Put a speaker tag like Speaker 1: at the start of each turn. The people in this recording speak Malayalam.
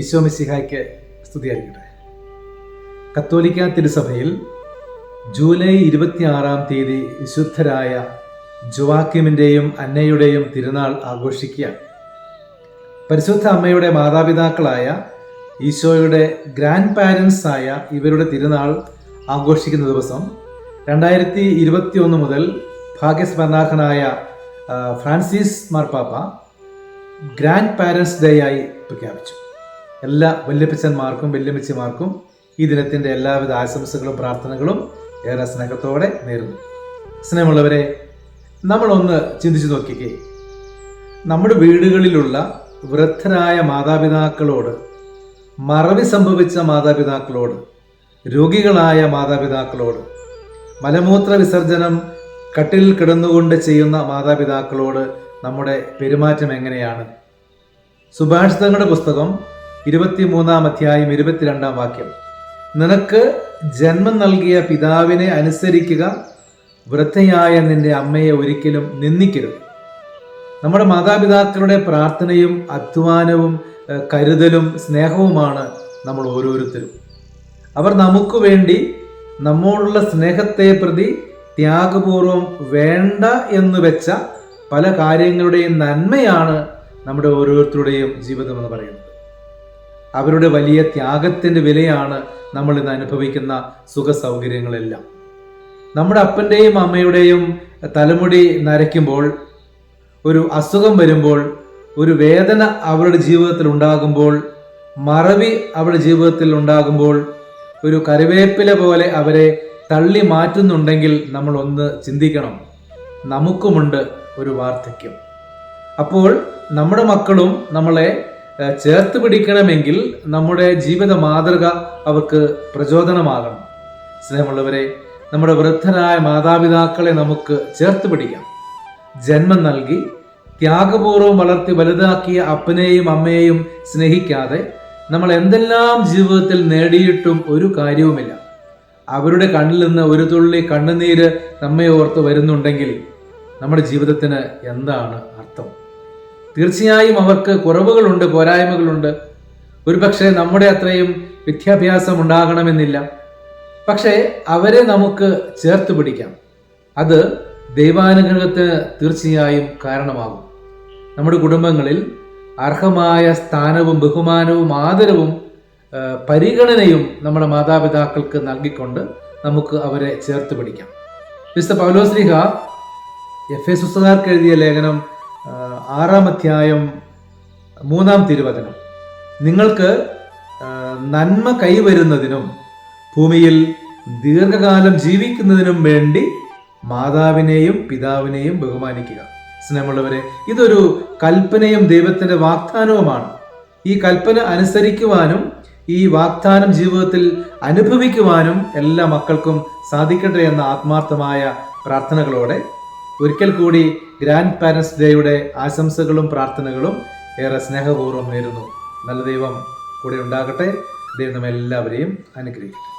Speaker 1: ഈശോ സ്തുതിയായിരിക്കട്ടെ. കത്തോലിക്ക തിരുസഭയിൽ ജൂലൈ ഇരുപത്തിയാറാം തീയതി വിശുദ്ധരായ ജുവാക്യമിന്റെയും അന്നയുടെയും തിരുനാൾ ആഘോഷിക്കുകയാണ്. പരിശുദ്ധ അമ്മയുടെ മാതാപിതാക്കളായ ഈശോയുടെ ഗ്രാൻഡ് പാരൻസ് ആയ ഇവരുടെ തിരുനാൾ ആഘോഷിക്കുന്ന ദിവസം രണ്ടായിരത്തി ഇരുപത്തി ഒന്ന് മുതൽ ഭാഗ്യസ്മരണാർഹനായ ഫ്രാൻസിസ് മാർപ്പാപ്പ ഗ്രാൻഡ് പാരൻസ് ഡേ ആയി പ്രഖ്യാപിച്ചു. എല്ലാ വല്യപ്പച്ചന്മാർക്കും വല്യമ്മച്ചിമാർക്കും ഈ ദിനത്തിന്റെ എല്ലാവിധ ആശംസകളും പ്രാർത്ഥനകളും ഏറെ സ്നേഹത്തോടെ നേരുന്നു. സ്നേഹമുള്ളവരെ നമ്മളൊന്ന് ചിന്തിച്ചു നോക്കിക്കേ. നമ്മുടെ വീടുകളിലുള്ള വൃദ്ധരായ മാതാപിതാക്കളോട് മറവി സംഭവിച്ച മാതാപിതാക്കളോട് രോഗികളായ മാതാപിതാക്കളോട് മലമൂത്ര വിസർജനം കട്ടിൽ കിടന്നുകൊണ്ട് ചെയ്യുന്ന മാതാപിതാക്കളോട് നമ്മുടെ പെരുമാറ്റം എങ്ങനെയാണ്? സുഭാഷിതങ്ങളുടെ പുസ്തകം ഇരുപത്തിമൂന്നാം അധ്യായം ഇരുപത്തിരണ്ടാം വാക്യം. നിനക്ക് ജന്മം നൽകിയ പിതാവിനെ അനുസരിക്കുക വൃദ്ധയായ നിന്റെ അമ്മയെ ഒരിക്കലും നിന്ദിക്കരുത്. നമ്മുടെ മാതാപിതാക്കളുടെ പ്രാർത്ഥനയും അധ്വാനവും കരുതലും സ്നേഹവുമാണ് നമ്മൾ ഓരോരുത്തരും. അവർ നമുക്ക് വേണ്ടി നമ്മോടുള്ള സ്നേഹത്തെ പ്രതി ത്യാഗപൂർവം വേണ്ട എന്ന് വെച്ച പല കാര്യങ്ങളുടെയും നന്മയാണ് നമ്മുടെ ഓരോരുത്തരുടെയും ജീവിതം എന്ന് പറയുന്നത്. അവരുടെ വലിയ ത്യാഗത്തിന്റെ വിലയാണ് നമ്മൾ ഇന്ന് അനുഭവിക്കുന്ന സുഖ സൗകര്യങ്ങളെല്ലാം നമ്മുടെ അപ്പന്റെയും അമ്മയുടെയും തലമുടി നരയ്ക്കുമ്പോൾ ഒരു അസുഖം വരുമ്പോൾ ഒരു വേദന അവരുടെ ജീവിതത്തിൽ ഉണ്ടാകുമ്പോൾ മറവി അവരുടെ ജീവിതത്തിൽ ഉണ്ടാകുമ്പോൾ ഒരു കരുവേപ്പില പോലെ അവരെ തള്ളി മാറ്റുന്നുണ്ടെങ്കിൽ നമ്മൾ ഒന്ന് ചിന്തിക്കണം. നമുക്കുമുണ്ട് ഒരു വാർദ്ധക്യം. അപ്പോൾ നമ്മുടെ മക്കളും നമ്മളെ ചേർത്ത് പിടിക്കണമെങ്കിൽ നമ്മുടെ ജീവിത മാതൃക അവർക്ക് പ്രചോദനമാകണം. സ്നേഹമുള്ളവരെ നമ്മുടെ വൃദ്ധരായ മാതാപിതാക്കളെ നമുക്ക് ചേർത്ത് പിടിക്കാം. ജന്മം നൽകി ത്യാഗപൂർവം വളർത്തി വലുതാക്കിയ അപ്പനെയും അമ്മയെയും സ്നേഹിക്കാതെ നമ്മൾ എന്തെല്ലാം ജീവിതത്തിൽ നേടിയിട്ടും ഒരു കാര്യവുമില്ല. അവരുടെ കണ്ണിൽ നിന്ന് ഒരു തുള്ളി കണ്ണുനീര് നമ്മെ ഓർത്ത് വരുന്നുണ്ടെങ്കിൽ നമ്മുടെ ജീവിതത്തിന് എന്താണ് അർത്ഥം? തീർച്ചയായും അവർക്ക് കുറവുകളുണ്ട് പോരായ്മകളുണ്ട്. ഒരുപക്ഷെ നമ്മുടെ അത്രയും വിദ്യാഭ്യാസം ഉണ്ടാകണമെന്നില്ല. പക്ഷേ അവരെ നമുക്ക് ചേർത്ത് പിടിക്കാം. അത് ദൈവാനുഗ്രഹത്തിന് തീർച്ചയായും കാരണമാകും. നമ്മുടെ കുടുംബങ്ങളിൽ അർഹമായ സ്ഥാനവും ബഹുമാനവും ആദരവും പരിഗണനയും നമ്മുടെ മാതാപിതാക്കൾക്ക് നൽകിക്കൊണ്ട് നമുക്ക് അവരെ ചേർത്ത് പിടിക്കാം. വിശുദ്ധ പൗലോസ്ലിഹ എഫ് എ സുസ്തകാർക്ക് എഴുതിയ ലേഖനം ആറാം അധ്യായം മൂന്നാം തിരുവചനം. നിങ്ങൾക്ക് നന്മ കൈവരുന്നതിനും ഭൂമിയിൽ ദീർഘകാലം ജീവിക്കുന്നതിനും വേണ്ടി മാതാവിനെയും പിതാവിനെയും ബഹുമാനിക്കുക. സ്നേഹമുള്ളവരെ ഇതൊരു കൽപ്പനയും ദൈവത്തിന്റെ വാഗ്ദാനവുമാണ്. ഈ കൽപ്പന അനുസരിക്കുവാനും ഈ വാഗ്ദാനം ജീവിതത്തിൽ അനുഭവിക്കുവാനും എല്ലാ മക്കൾക്കും സാധിക്കട്ടെ എന്ന ആത്മാർത്ഥമായ പ്രാർത്ഥനകളോടെ ഒരിക്കൽ കൂടി ഗ്രാൻഡ് പാരൻസ് ഡേയുടെ ആശംസകളും പ്രാർത്ഥനകളും ഏറെ സ്നേഹപൂർവം നേരുന്നു. നല്ല ദൈവം കൂടെ ഉണ്ടാകട്ടെ. ദൈവം നമ്മെല്ലാവരെയും അനുഗ്രഹിക്കട്ടെ.